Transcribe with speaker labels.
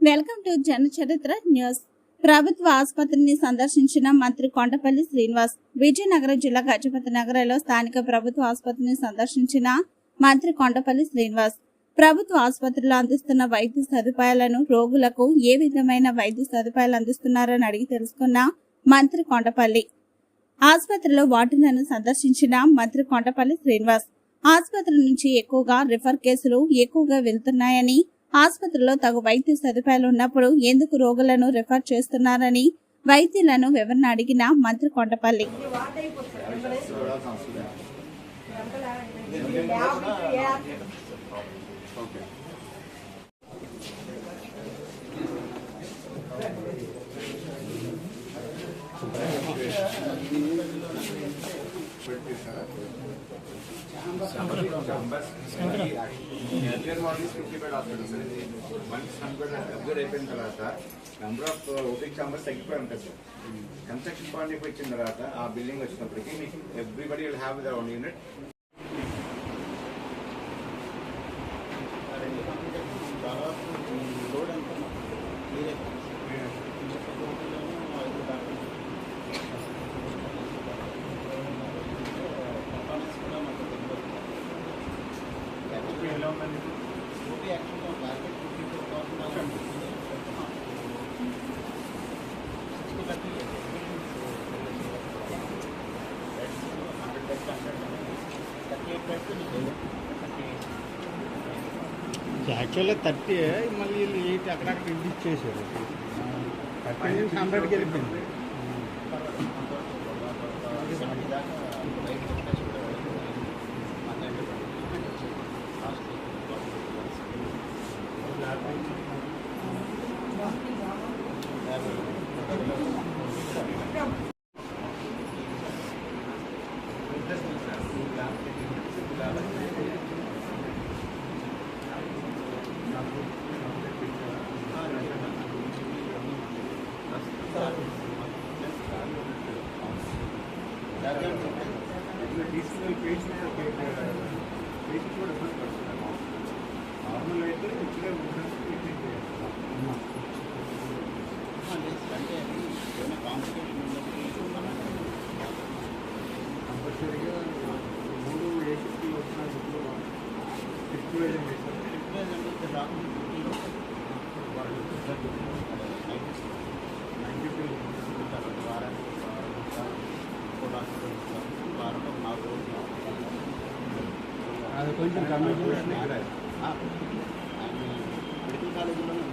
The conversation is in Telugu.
Speaker 1: వెల్కమ్ టు జన చరిత్ర న్యూస్. ప్రభుత్వ ఆసుపత్రిని సందర్శించిన మంత్రి కొండపల్లి శ్రీనివాస్ విజయనగరం జిల్లా గజపతి నగరంలో స్థానిక ప్రభుత్వ ఆసుపత్రిని సందర్శించిన మంత్రి కొండపల్లి శ్రీనివాస్ ప్రభుత్వ ఆసుపత్రిలో అందిస్తున్న వైద్య సదుపాయాలను రోగులకు ఏ విధమైన వైద్య సదుపాయాలు అందిస్తున్నారని అడిగి తెలుసుకున్న మంత్రి కొండపల్లి. ఆసుపత్రిలో వార్డులను సందర్శించిన మంత్రి కొండపల్లి శ్రీనివాస్ ఆసుపత్రి నుంచి ఎక్కువగా రిఫర్ కేసులు ఎక్కువగా వెళ్తున్నాయని ఆసుపత్రిలో తగు వైద్య సదుపాయాలు ఉన్నప్పుడు ఎందుకు రోగులను రిఫర్ చేస్తున్నారని వైద్యులను వివరణ అడిగిన మంత్రి
Speaker 2: Kondapalli. NTR fifty bed hospital sir ఇది హండ్రెడ్ అబ్జర్వ్ అయిపోయిన తర్వాత నెంబర్ ఆఫ్ ఓపిక్ తగ్గిపోయి ఉంటుంది సార్ కన్స్ట్రక్షన్ పాయింట్ ఇచ్చిన తర్వాత ఆ బిల్డింగ్ వచ్చినప్పటికీ మీకు everybody will have their own unit
Speaker 3: యాక్చువల్గా థర్టీ మళ్ళీ వీళ్ళు ఎయిట్ అక్కడక్కడ ఇంటి ఇచ్చేసారు థర్టీ నుంచి హండ్రెడ్కి వెళ్ళిపోయింది
Speaker 2: తీసుకుని పేషెంట్ పేషెంట్ కూడా ఇబ్బంది పడుతున్నారు నార్మల్ అయితే ఇక్కడే ఉంటుంది కంపల్సరీగా మూడు ఏ షిఫ్ట్లు వచ్చినా ఇప్పుడు షిఫ్ట్ వేయడం చేశారు నైన్టీ
Speaker 3: అది కొంచెం కమిషన్
Speaker 4: మెడికల్ కాలేజీలోనే